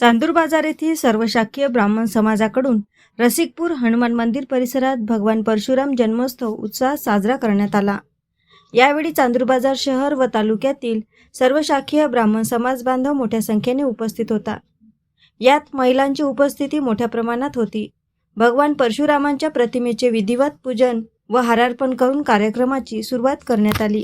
चांदूर बाजार येथील सर्व शाखीय ब्राह्मण समाजाकडून रसिकपूर हनुमान मंदिर परिसरात भगवान परशुराम जन्मोत्सव उत्साहात साजरा करण्यात आला. यावेळी चांदूर बाजार शहर व तालुक्यातील सर्व शाखीय ब्राह्मण समाज बांधव मोठ्या संख्येने उपस्थित होता. यात महिलांची उपस्थिती मोठ्या प्रमाणात होती. भगवान परशुरामांच्या प्रतिमेचे विधिवत पूजन व हारार्पण करून कार्यक्रमाची सुरुवात करण्यात आली.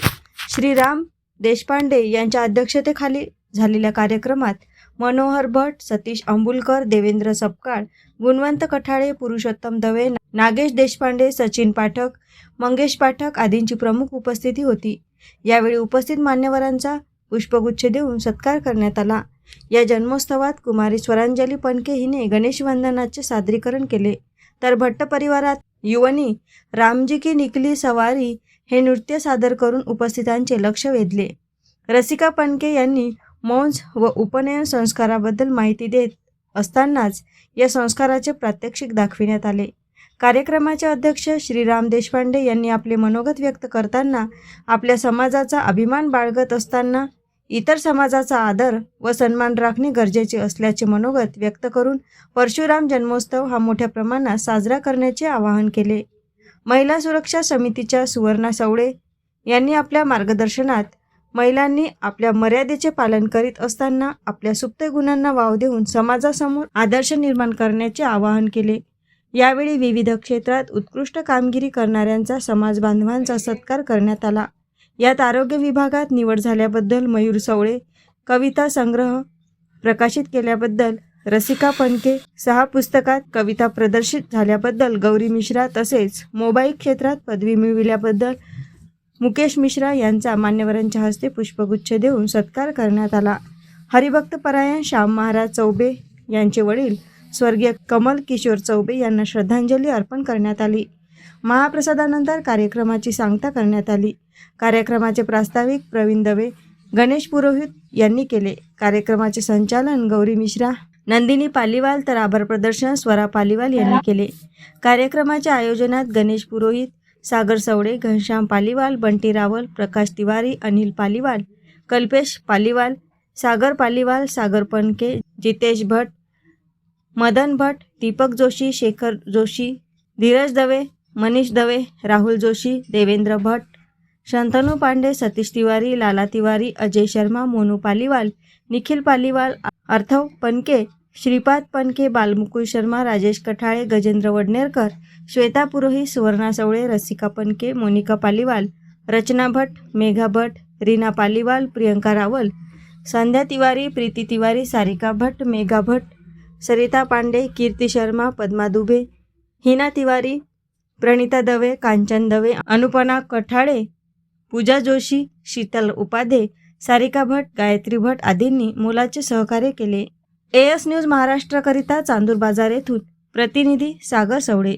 श्रीराम देशपांडे यांच्या अध्यक्षतेखाली झालेल्या कार्यक्रमात मनोहर भट सतीश अंबुलकर देवेंद्र सपकाळ गुणवंत कठाळे पुरुषोत्तम दवे नागेश देशपांडे सचिन पाठक मंगेश पाठक आदींची प्रमुख उपस्थिती होती. यावेळी उपस्थित मान्यवरांचा पुष्पगुच्छ देऊन सत्कार करण्यात आला. या जन्मोत्सवात कुमारी स्वरांजली पणके हिने गणेश वंदनाचे सादरीकरण केले. तर भट्ट परिवारात युवनी रामजी की निकली सवारी हे नृत्य सादर करून उपस्थितांचे लक्ष वेधले. रसिका पणके यांनी मौंज व उपनयन संस्काराबद्दल माहिती देत असतानाच या संस्काराचे प्रात्यक्षिक दाखविण्यात आले. कार्यक्रमाचे अध्यक्ष श्रीराम देशपांडे यांनी आपले मनोगत व्यक्त करताना आपल्या समाजाचा अभिमान बाळगत असताना इतर समाजाचा आदर व सन्मान राखणे गरजेचे असल्याचे मनोगत व्यक्त करून परशुराम जन्मोत्सव हा मोठ्या प्रमाणात साजरा करण्याचे आवाहन केले. महिला सुरक्षा समितीच्या सुवर्णा सवळे यांनी आपल्या मार्गदर्शनात महिलांनी आपल्या मर्यादेचे पालन करीत असताना आपल्या सुप्त गुणांना वाव देऊन समाजासमोर आदर्श निर्माण करण्याचे आवाहन केले. यावेळी विविध क्षेत्रात उत्कृष्ट कामगिरी करणाऱ्यांचा समाज बांधवांचा सत्कार करण्यात आला. यात आरोग्य विभागात निवड झाल्याबद्दल मयूर सवळे कविता संग्रह प्रकाशित केल्याबद्दल रसिका पणके सहा पुस्तकात कविता प्रदर्शित झाल्याबद्दल गौरी मिश्रा तसेच मोबाईल क्षेत्रात पदवी मिळविल्याबद्दल मुकेश मिश्रा यांचा मान्यवरांच्या हस्ते पुष्पगुच्छ देऊन सत्कार करण्यात आला. हरिभक्त परायण श्याम महाराज चौबे यांचे वडील स्वर्गीय कमल किशोर चौबे यांना श्रद्धांजली अर्पण करण्यात आली. महाप्रसादानंतर कार्यक्रमाची सांगता करण्यात आली. कार्यक्रमाचे प्रास्ताविक प्रवीण दवे गणेश पुरोहित यांनी केले. कार्यक्रमाचे संचालन गौरी मिश्रा नंदिनी पालीवाल तर आभार प्रदर्शन स्वरा पालीवाल यांनी केले. कार्यक्रमाच्या आयोजनात गणेश पुरोहित सागर सवडे घनश्याम पालीवाल बंटी रावल प्रकाश तिवारी अनिल पालीवाल कल्पेश पालीवाल सागर पालीवाल सागर पणके जितेश भट मदन भट दीपक जोशी शेखर जोशी धीरज दवे मनीष दवे राहुल जोशी देवेंद्र भट शंतनू पांडे सतीश तिवारी लाला तिवारी अजय शर्मा मोनू पालीवाल निखिल पालीवाल अर्थव पनके श्रीपाद पनके बालमुकुल शर्मा राजेश कठाळे गजेंद्र वडनेरकर श्वेता पुरोहित सुवर्णा सवळे रसिका पनके मोनिका पालिवाल रचना भट मेघा भट रीना पालीवाल प्रियंका रावल संध्या तिवारी प्रीती तिवारी सारिका भट मेघा भट सरिता पांडे कीर्ती शर्मा पद्मा दुबे हिना तिवारी प्रणिता दवे कांचन दवे अनुपना कठाळे पूजा जोशी शीतल उपाध्ये सारिका भट गायत्री भट आदींनी मोलाचे सहकार्य केले. एएस न्यूज महाराष्ट्राकरिता चांदूर बाजार येथून प्रतिनिधी सागर सवडे.